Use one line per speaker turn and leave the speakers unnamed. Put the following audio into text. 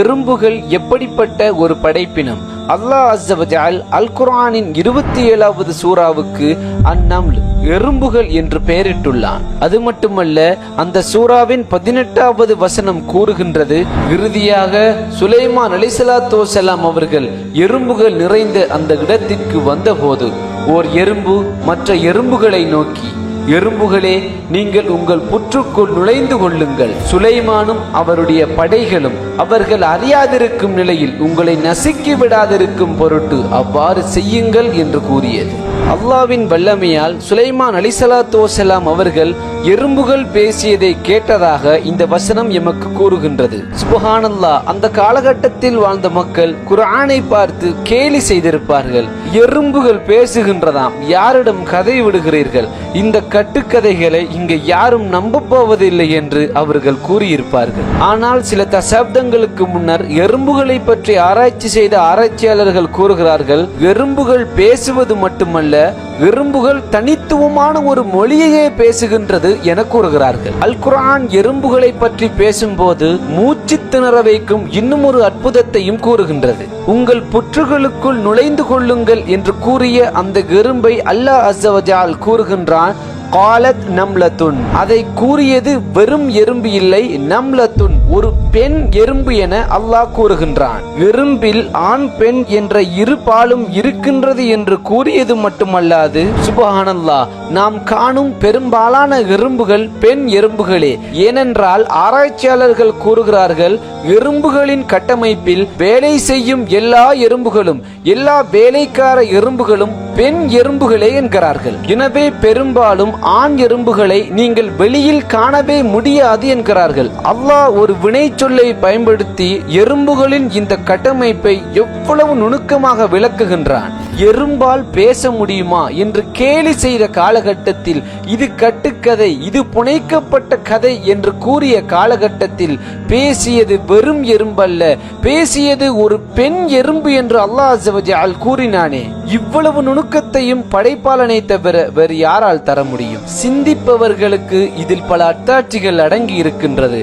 எறும்புகள் எப்படிப்பட்ட ஒரு படைப்பினம்? அல்லாஹ் அஸ்ஸவஜால் அல் குரானின் இருபத்தி ஏழாவது சூறாவுக்கு அந்நம்ல் எறும்புகள் என்று பெயரிட்டுள்ளான். அது மட்டுமல்ல அந்த சூறாவின் பதினெட்டாவது வசனம் கூறுகின்றது இறுதியாக சுலைமான் அலிசலாத்து வசலாம் அவர்கள் எறும்புகள் நிறைந்த அந்த இடத்திற்கு வந்தபோது ஓர் எறும்பு மற்ற எறும்புகளை நோக்கி எறும்புகளே நீங்கள் உங்கள் புற்றுக்குள் நுழைந்து கொள்ளுங்கள். சுலைமானும் அவருடைய படைகளும் அவர்கள் அறியாதிருக்கும் நிலையில் உங்களை நசுக்கி விடாதிருக்கும் பொருட்டு அவ்வாறு செய்யுங்கள் என்று கூறியது. அல்லாவின் வல்லமையால் சுலைமான் அலிசலாத்தோசலாம் அவர்கள் எறும்புகள் பேசியதை கேட்டதாக இந்த வசனம் எமக்கு கூறுகின்றது. சுபஹானல்லா அந்த காலகட்டத்தில் வாழ்ந்த மக்கள் குர்ஆனை பார்த்து கேலி செய்திருப்பார்கள். எறும்புகள் பேசுகின்றதாம். யாரிடம் கதை விடுகிறீர்கள்? இந்த கட்டுக்கதைகளை இங்கே யாரும் நம்ப போவதில்லை என்று அவர்கள் கூறியிருப்பார்கள். ஆனால் சில தசாப்தங்களுக்கு முன்னர் எறும்புகளை பற்றி ஆராய்ச்சி செய்த ஆராய்ச்சியாளர்கள் கூறுகிறார்கள் எறும்புகள் பேசுவது மட்டுமல்ல எறும்புகள் தனித்துவமான ஒரு மொழியையே பேசுகின்றது என கூறுகிறார்கள். அல் குர்ஆன் எறும்புகளை பற்றி பேசும்போது மூச்சு திணற வைக்கும் இன்னும் ஒரு அற்புதத்தையும் கூறுகின்றது. உங்கள் புற்றுகளுக்குள் நுழைந்து கொள்ளுங்கள் என்று கூறிய அந்த எறும்பை அல்லாஹ் அஸ்ஸவஜால் கூறுகின்றான் காலத் நம்லத்துன். அதை கூறியது வெறும் எறும்பு இல்லை நம்லத்துன். ஒரு பெண் எறும்பு என அல்லாஹ் கூறுகின்றான். எறும்பில் ஆண் பெண் என்ற இரு பாலும் இருக்கின்றது என்று கூறியது மட்டுமல்லாது சுபஹானல்லா நாம் காணும் பெரும்பாலான எறும்புகள் பெண் எறும்புகளே. ஏனென்றால் ஆராய்ச்சியாளர்கள் கூறுகிறார்கள் எறும்புகளின் கட்டமைப்பில் வேலை செய்யும் எல்லா எறும்புகளும் எல்லா வேலைக்கார எறும்புகளும் பெண் எறும்புகளே என்கிறார்கள். எனவே பெரும்பாலும் ஆண் எறும்புகளை நீங்கள் வெளியில் காணவே முடியாது என்கிறார்கள். அல்லாஹ் ஒரு வினை சொல்லை பயன்படுத்தி எறும்புகளின் இந்த கட்டமைப்பை எவ்வளவு நுணுக்கமாக விளக்குகின்றான்? எறும்பால் பேச முடியுமா என்று கேலி செய்த காலகட்டத்தில் இது கட்டுக்கதை இது புனைக்கப்பட்ட கதை என்று கூறிய காலகட்டத்தில் பேசியது வெறும் எறும்பல்ல பேசியது ஒரு பெண் எறும்பு என்று அல்லாஹ் அஸ்ஸவஜல் கூறினானே. இவ்வளவு நுணுக்கத்தையும் படைப்பாளனை தவிர வேறு யாரால் தர முடியும்? சிந்திப்பவர்களுக்கு இதில் பல அத்தாட்சிகள் அடங்கி இருக்கின்றது.